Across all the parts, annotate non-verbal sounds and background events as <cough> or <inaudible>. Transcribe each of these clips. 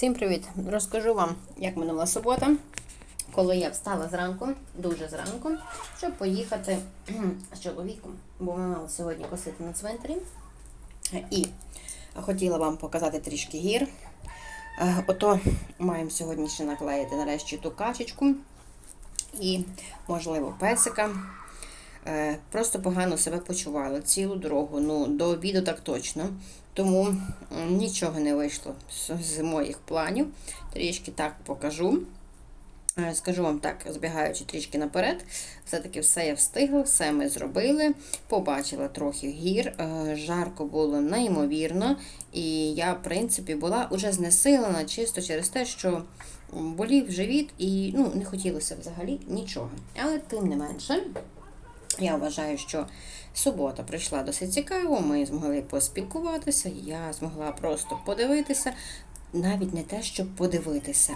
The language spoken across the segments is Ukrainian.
Всім привіт! Розкажу вам, як минула субота, коли я встала зранку, дуже зранку, щоб поїхати з чоловіком, бо ми мали сьогодні косити на цвинтарі. І хотіла вам показати трішки гір. Е, Ото маємо сьогодні ще наклеїти нарешті ту качечку і, можливо, песика. Е, Просто погано себе почувала цілу дорогу. Ну, до обіду так точно. Тому нічого не вийшло з, моїх планів. Трішки так покажу. Е, Скажу вам так, збігаючи трішки наперед, все-таки все я встигла, все ми зробили. Побачила трохи гір. е, Жарко було неймовірно. І я, в принципі, була уже знесилена чисто через те, що болів живіт і ну, не хотілося взагалі нічого. Але тим не менше. Я вважаю, що субота прийшла досить цікаво. Ми змогли поспілкуватися. Я змогла просто подивитися, навіть не те, щоб подивитися.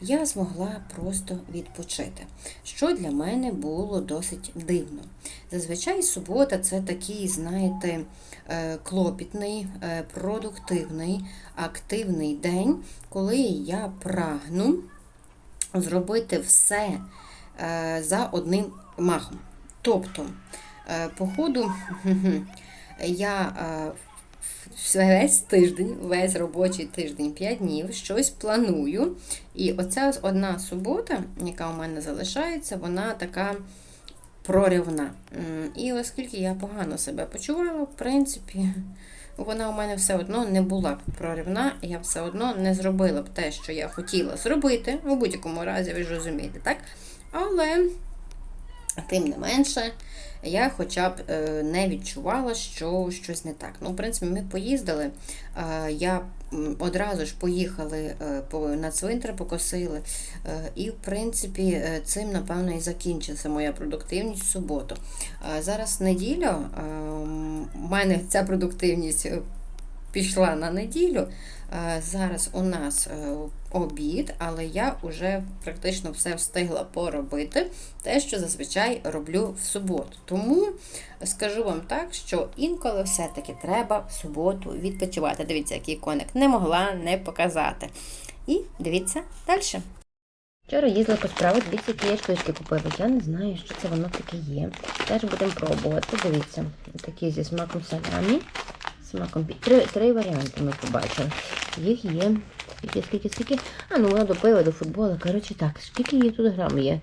Я змогла просто відпочити, що для мене було досить дивно. Зазвичай субота це такий, знаєте, е, клопітний, е, продуктивний, активний день, коли я прагну зробити все е, за одним махом. Тобто, е, по ходу я е, весь тиждень, весь робочий тиждень, 5 днів, щось планую. І оця одна субота, яка у мене залишається, вона така проривна. І оскільки я погано себе почувала, в принципі, вона у мене все одно не була б проривна, я все одно не зробила б те, що я хотіла зробити. У будь-якому разі, ви ж розумієте, так? Але. Тим не менше, я хоча б е, не відчувала, що щось не так. Ну, в принципі, ми поїздили. Я одразу ж поїхали е, на цвинтар, покосили. е, І, в принципі, цим, напевно, і закінчилася моя продуктивність в суботу. Зараз неділя. У мене ця продуктивність пішла на неділю. Зараз у нас обід, але я вже практично все встигла поробити, те, що зазвичай роблю в суботу. Тому скажу вам так, що інколи все-таки треба в суботу відпочивати. Дивіться, який коник не могла не показати. І дивіться далі. Вчора їздила по справі, дивіться, які я штучки купила. Я не знаю, що це воно таке є. Теж будемо пробувати. Дивіться, такі зі смаком салямі, пі- три, три варіанти ми побачили. Їх є. Скільки, скільки, скільки? А, ну вона до пива, до футболу. Коротше, так, скільки їх тут грам є?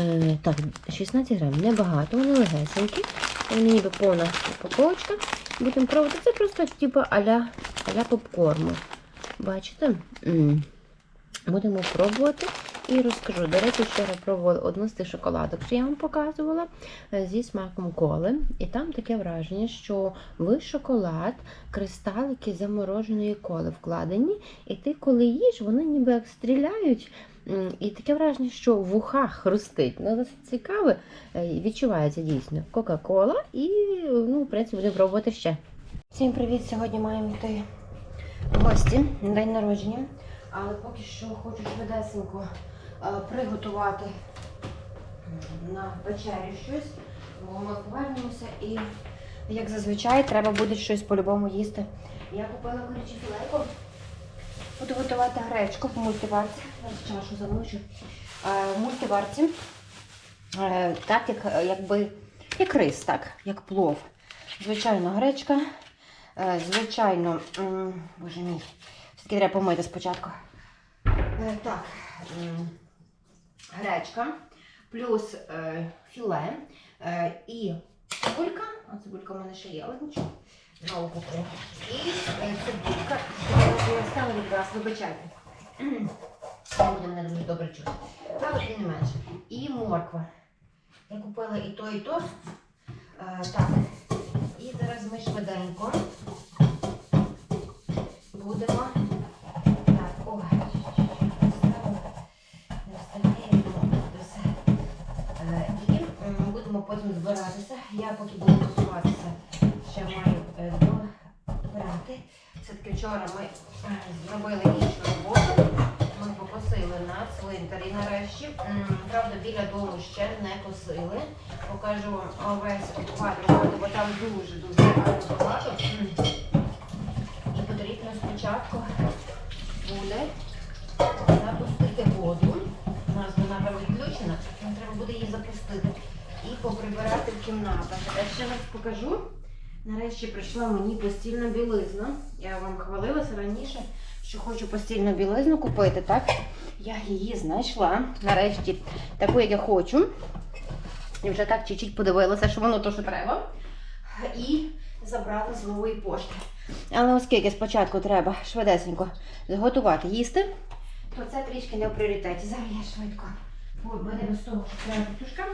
Е, так, 16 грам, небагато, вони легесенькі. Вони ніби повна упаковочка. Будемо пробувати. Це просто типу аля, аля попкорму. Бачите? Будемо пробувати і розкажу. До речі, вчора пробувала одну з тих шоколадок, що я вам показувала е, зі смаком коли. І там таке враження, що в шоколад кристалики замороженої коли вкладені, і ти, коли їш, вони ніби як стріляють. І таке враження, що в ухах хрустить. Ну, досить цікаве. Е, Відчувається дійсно Кока-Кола і, ну, в принципі, будемо пробувати ще. Всім привіт! Сьогодні маємо йти гості на день народження. Але поки що хочу швидесенько приготувати на вечерю щось, бо ми повернемося і, як зазвичай, треба буде щось по-любому їсти. Я купила куряче філейко. Буду готувати гречку в мультиварці. Зараз чашу замочу. Е, В мультиварці. Е, Так, як, е, якби, як рис, так, як плов. Звичайно, гречка. Е, Звичайно, боже мій, все-таки треба помити спочатку. Е, Так, гречка, плюс е, філе е, і цибулька. А цибулька в мене ще є, але нічого. Знову куплю. І е, цибулька. Я стала якраз, вибачайте. Буде мене дуже добре чути. Але тим не менше. І морква. Я купила і то, і то. Так. І зараз ми швиденько будемо. потім збиратися. Я поки буду готуватися, ще маю е, добрати. Все-таки вчора ми е, зробили іншу роботу. Ми покосили на цвинтарі нарешті. Правда, біля дому ще не косили. Покажу вам весь обхват бо там дуже-дуже багато. І потрібно спочатку буде запустити воду. У нас вона відключена, треба буде її поприбирати в кімнатах. Я ще раз покажу. Нарешті прийшла мені постільна білизна. Я вам хвалилася раніше, що хочу постільну білизну купити, так? Я її знайшла. Нарешті таку, як я хочу. І вже так чуть-чуть подивилася, що воно то, що треба. І забрала з нової пошти. Але оскільки спочатку треба швидесенько зготувати їсти, то це трішки не в пріоритеті. Зараз я швидко. Мене без того, що треба петушка.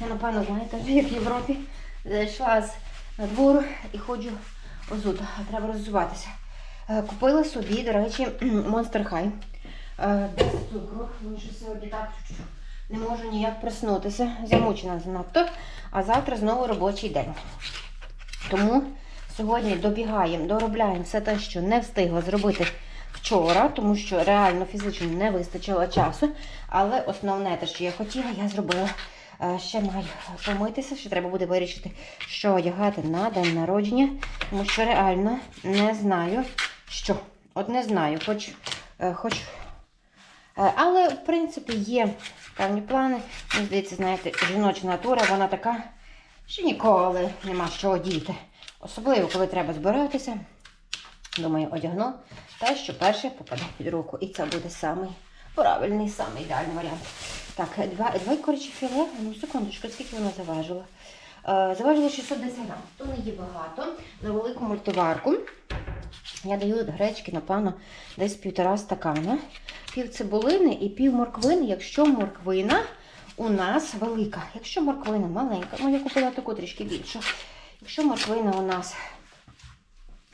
Я, напевно, знаєте, <laughs> як в Європі зайшла з двору і ходжу озуто. Треба роззуватися. Е, Купила собі, до речі, Monster High. Е, Без цукру. Тому що сьогодні так не можу ніяк проснутися. Замучена занадто. А завтра знову робочий день. Тому сьогодні добігаємо, доробляємо все те, що не встигла зробити вчора, тому що реально фізично не вистачило часу. Але основне те, що я хотіла, я зробила. Е, Ще маю помитися, ще треба буде вирішити, що одягати на день народження, тому що реально не знаю, що. От не знаю, хоч, е, хоч. е, Але, в принципі, є певні плани. Мені здається, знаєте, жіноча натура, вона така, що ніколи нема що одіти. Особливо, коли треба збиратися. Думаю, одягну те, що перше попаде під руку. І це буде самий правильний, самий ідеальний варіант. Так, два, два коричі філе. Ну, секундочку, скільки вона заважила? Е, заважила 610 грам. То не є багато. На велику мультиварку я даю гречки, напевно, десь півтора стакана. Пів цибулини і пів морквини, якщо морквина у нас велика. Якщо морквина маленька, ну я купила таку трішки більшу. Якщо морквина у нас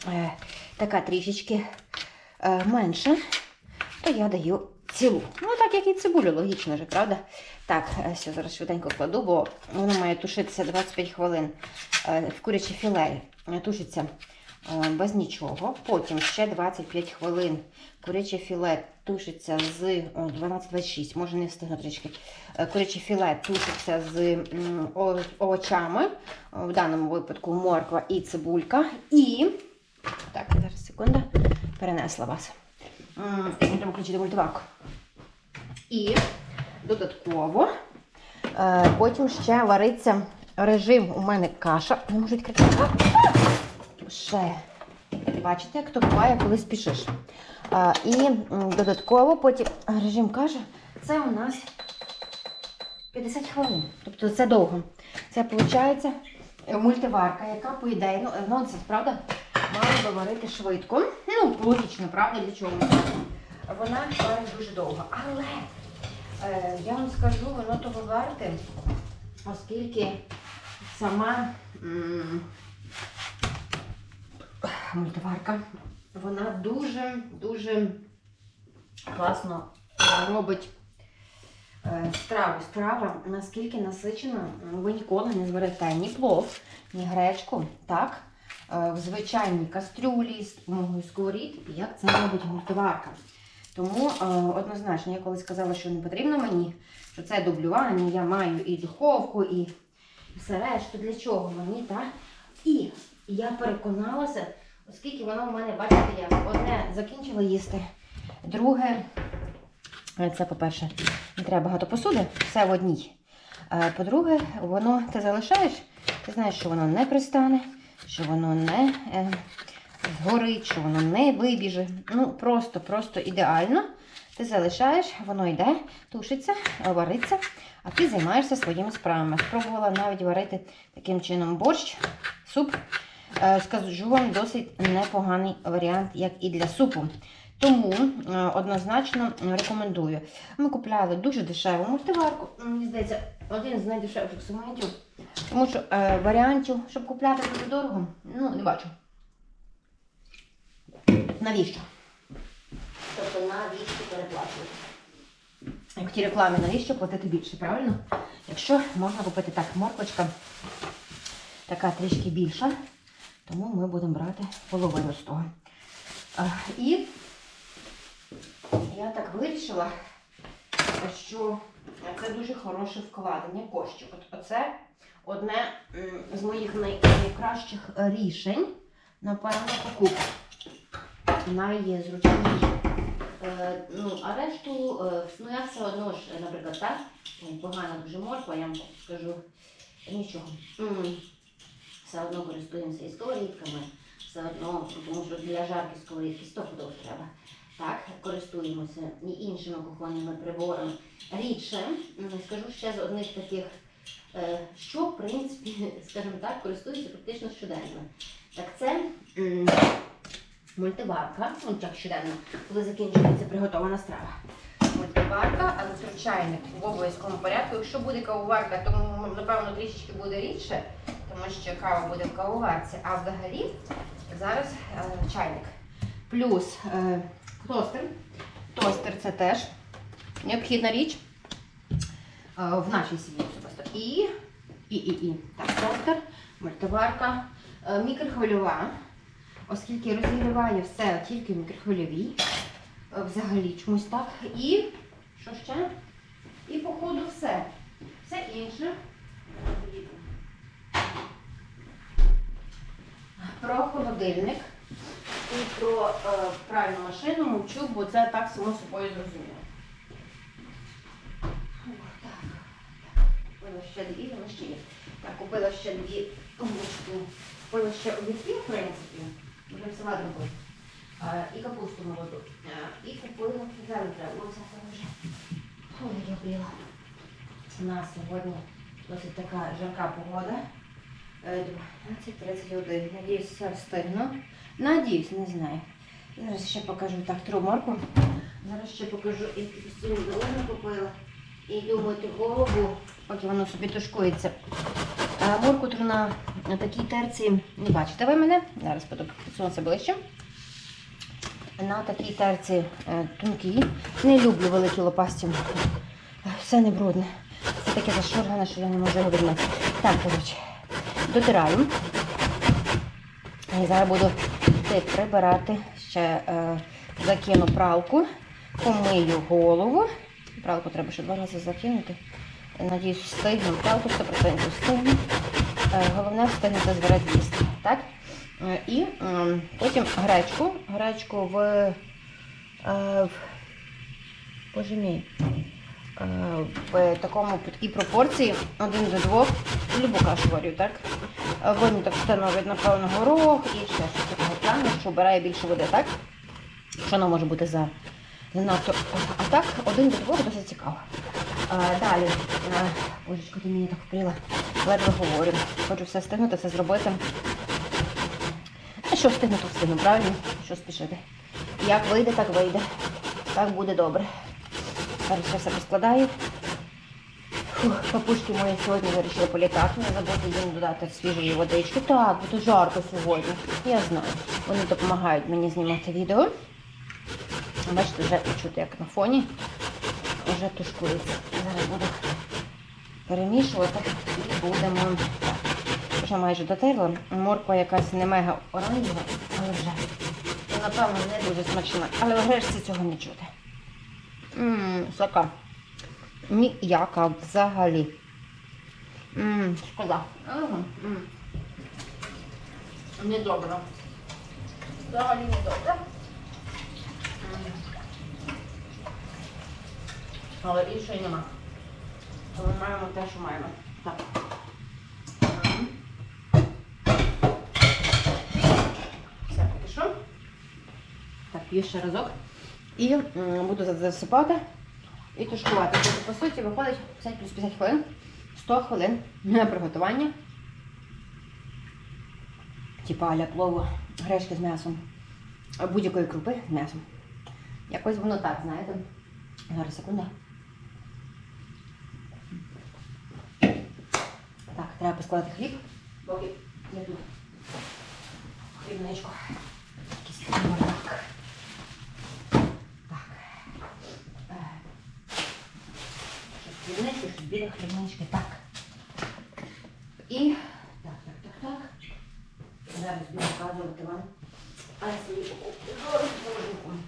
е, така трішечки е, менша, то я даю цілу. Ну, як і цибулю, логічно же, правда? Так, е, все, зараз швиденько кладу, бо воно має тушитися 25 хвилин е, в куряче філе. е, Тушиться без нічого. Потім ще 25 хвилин куряче філе тушиться з 12-26, може не встигну трішки. Куряче філе тушиться з овочами, в даному випадку морква і цибулька. І так, зараз секунда, перенесла вас. Треба включити мультиварку. І додатково е, потім ще вариться режим. У мене каша. Не можу відкрити. Ще. Бачите, як то буває, коли спішиш. А, і додатково потім режим каші. Це у нас 50 хвилин. Тобто це довго. Це виходить мультиварка, яка по ідеї, ну нонсенс, правда? Мала би варити швидко. Ну, логічно, правда, для чого? Вона варить дуже довго. Але е, я вам скажу, воно того варте, оскільки сама м, мультиварка, вона дуже, дуже класно робить е, страву. Страва наскільки насичена, ви ніколи не зварите ні плов, ні гречку, так? Е, В звичайній кастрюлі з допомогою сковорід, як це робить мультиварка. Тому е, однозначно, я колись сказала, що не потрібно мені, що це дублювання, я маю і духовку, і все решту. Для чого мені, так? І я переконалася, оскільки воно в мене, бачите, як одне закінчила їсти, друге, е, це, по-перше, не треба багато посуди, все в одній. Е, По-друге, воно ти залишаєш, ти знаєш, що воно не пристане, що воно не е, згорить, що воно не вибіже. Ну, просто, просто ідеально. Ти залишаєш, воно йде, тушиться, вариться, а ти займаєшся своїми справами. Спробувала навіть варити таким чином борщ, суп. Е, Скажу вам досить непоганий варіант, як і для супу. Тому е, однозначно рекомендую. Ми купляли дуже дешеву мультиварку. Мені здається, один з найдешевших сегментів. Тому що е, варіантів, щоб купляти дуже дорого, ну, не бачу. Навіщо? Тобто навіщо переплачувати? Як в тій рекламі, навіщо платити більше, правильно? Якщо можна купити так, морквочка така трішки більша, тому ми будемо брати половину з того. А, і я так вирішила, що це дуже хороше вкладення коштів. От оце одне з моїх найкращих рішень, напевно, покупок. Найзручніше ну, а решту, е, ну я все одно ж, наприклад, так, погана дуже морква, я вам скажу нічого. Все одно користуємося і сковорідками, все одно, тому що для жарки сковорідки стопудово треба. Так, користуємося і іншими кухонними приборами. Рідше, скажу ще з одних таких, е, що, в принципі, <laughs> скажімо так, користуюся практично щоденно. Так це мультиварка, ну так щоденно, коли закінчується приготована страва. Мультиварка, електрочайник в обов'язковому порядку. Якщо буде кавоварка, то напевно трішечки буде рідше, тому що кава буде в кавоварці, а взагалі зараз е, чайник. Плюс е, тостер. Тостер це теж необхідна річ е, в нашій сім'ї особисто. І, і, і, і. Так, тостер, мультиварка, е, мікрохвильова, оскільки розігріває все тільки в мікрохвильовій. Е, Взагалі чомусь так. І що ще? І походу все. Все інше. Про холодильник і про е, пральну машину мовчу, бо це так само собою зрозуміло. Купила ще дві, вони ще є. Так, купила ще дві гречки. Купила ще огірки, в принципі. Будемо салат робити. І капусту молоду. І купила, вже. Ой, я бріла. У нас сьогодні досить така жарка погода. Е, 12.31. Надіюсь, все встигну. Надіюсь, не знаю. Зараз ще покажу так тру морку. Зараз ще покажу, і постійно долину купила. І мити голову, поки воно собі тушкується. Морку тру на такій терці. Не бачите ви мене? Зараз буду ближче. На такій терці е, тонкій. Не люблю великі лопасті. Все не брудне. Це таке зашоргане, що я не можу його відмити. Так, коротше, дотираю. І зараз буду прибирати. Ще е, закину пралку, помию голову. Пралку треба ще два рази закинути. Надіюсь, встигну. Пралку 100% встигну. Е, головне встигнути зварити їсти. Так? Е, І потім гречку. Гречку в, е, в Боже мій. В такому такій пропорції один до двох. Любу кашу варю, так? Вони так становить, напевно, горох і ще щось такого плану, що вбирає більше води, так? Що воно може бути за занадто. А так, один до двох досить цікаво. Далі, божечко, ти мені так впріла, ледве говорю. Хочу все встигнути, все зробити. А що встигну, то встигну, правильно? Що спішити? Як вийде, так вийде. Так буде добре. Зараз все поскладаю. Папушки мої сьогодні вирішили політати, не забути їм додати свіжої водички. Так, тут жарко сьогодні. Я знаю. Вони допомагають мені знімати відео. Бачите, вже чути, як на фоні. Вже тушкується. Зараз буду перемішувати і будемо. Вже майже дотерла. Морква якась не мега оранжева, але вже. Напевно, не дуже смачна. Але в грешці цього не чути. Ммм, сока. Ніяка взагалі. Ммм, шкода. Ага. Недобре. Взагалі недобре. Але рішень нема. Тому маємо те, що маємо. Так. Все, поки що. Так, п'ю ще разок. І буду засипати і тушкувати. Тобто, по суті, виходить 50 плюс 50 хвилин, 100 хвилин на приготування. Типа аля плову, гречки з м'ясом, будь-якої крупи з м'ясом. Якось воно так, знаєте. Зараз секунда. Так, трябва да прескладате хлиб. Боги, ето. Хлибнешко. Киселин мъртак. Так. Хлибнешко, хлибина, хлибнешко, так. И... Так, так, так, так. Да, разбира, казвам това. Ай, си отговорих, положим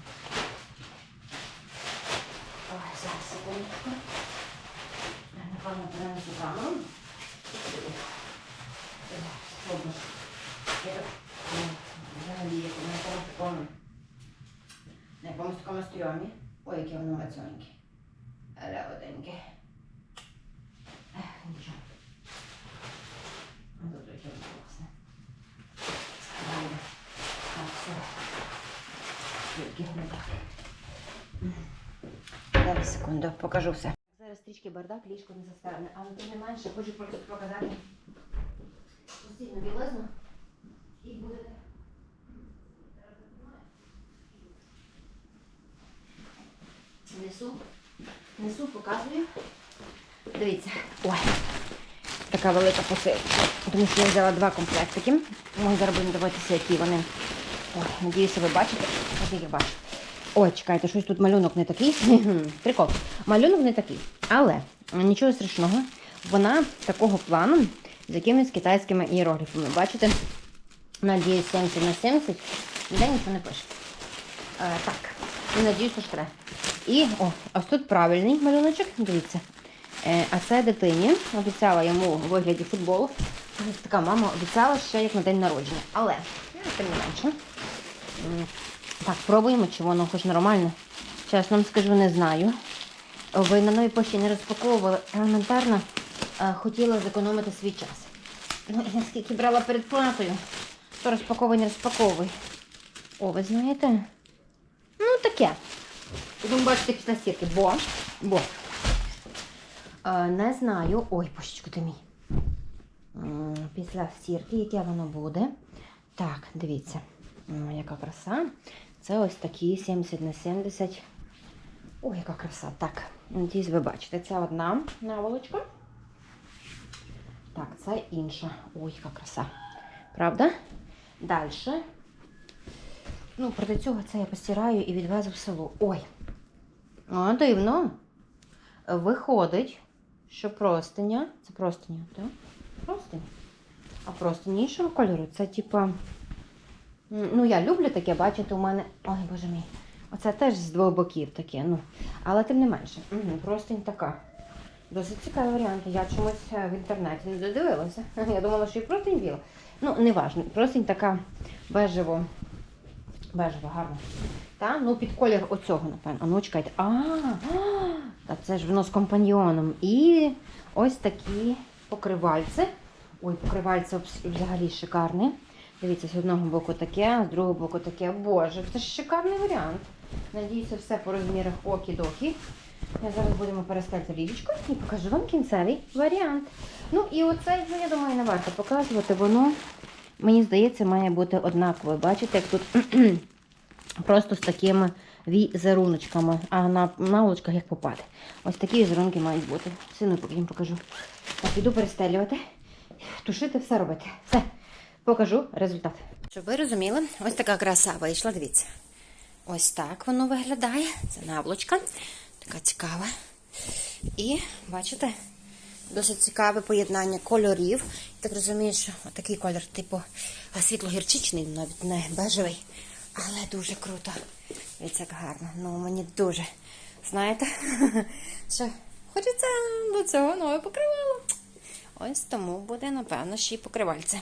Ой, сега секундочка. Направо направим за камера. Оденьке. Ех, нічого. Добре. Не секунду, покажу все. Зараз трішки бардак, ліжко не застарне, але тим не менше хочу просто показати постійну білизну і будете. Несу, несу, показую. Дивіться. Ой, така велика посилка. Тому що я взяла два комплектики. Ми зараз будемо дивитися, які вони. Ой, надіюся, ви бачите. Ось я бачу. Ой, чекайте, щось тут малюнок не такий. <laughs> Прикол. Малюнок не такий. Але нічого страшного. Вона такого плану з якимись китайськими іерогліфами. Бачите? Надіюсь, 70 на 70. Ніде нічого не пише. Е, так, і надіюсь, що штре. І о, ось тут правильний малюночок, дивіться. Е, а це дитині. Обіцяла йому у вигляді футболу. Така мама обіцяла ще як на день народження. Але, ну, тим не менше. Так, пробуємо, чи воно хоч нормально. Чесно вам скажу, не знаю. Ви на новій пошті не розпаковували. Елементарно е, хотіла зекономити свій час. Ну, я скільки брала передплатою, то розпаковуй, не розпаковуй. О, ви знаєте? Ну, таке. Будемо бачити після стірки. Бо, бо. Е, не знаю. Ой, пошечку ти мій. Після стірки, яке воно буде. Так, дивіться, М, яка краса. Це ось такі 70 на 70. Ой, яка краса. Так, надіюсь, ви бачите. Це одна наволочка. Так, це інша. Ой, яка краса. Правда? Далі. Ну, проти цього це я постираю і відвезу в село. Ой. О, дивно. Виходить, що простиня. Це простиня, так? Простиня. А простиня іншого кольору. Це типа. Ну, я люблю таке, бачите, у мене. Ой, боже мій. Оце теж з двох боків таке. ну. Але тим не менше. Угу, простинь така. Досить цікавий варіант. Я чомусь е, в інтернеті не додивилася. <laughs> Я думала, що і простинь біла. Ну, не важно. Простинь така бежево. Бежево, гарно. Та? Ну, під колір оцього, напевно. А ну, чекайте. А, та це ж воно з компаньйоном. І ось такі покривальці. Ой, покривальце взагалі шикарне. Дивіться, з одного боку таке, а з другого боку таке. Боже, це ж шикарний варіант. Надіюся, все по розмірах окі-докі. Я зараз будемо перестати ліжечко і покажу вам кінцевий варіант. Ну і оцей, ну я думаю, не варто показувати, воно, мені здається, має бути однакове. Бачите, як тут просто з такими візеруночками, а на наволочках як попаде. Ось такі візерунки мають бути. Сину їм покажу. Так, іду перестелювати, тушити, все робити. Все, покажу результат. Щоб ви розуміли, ось така краса вийшла, дивіться. Ось так воно виглядає. Це наволочка. Така цікава. І бачите, досить цікаве поєднання кольорів. Так розумію, що такий колір, типу світло-гірчичний, навіть не бежевий. Але дуже круто. Дивіться, як гарно. Ну, мені дуже. Знаєте, <laughs> що хочеться до цього нове покривало. Ось тому буде, напевно, ще й покривальце.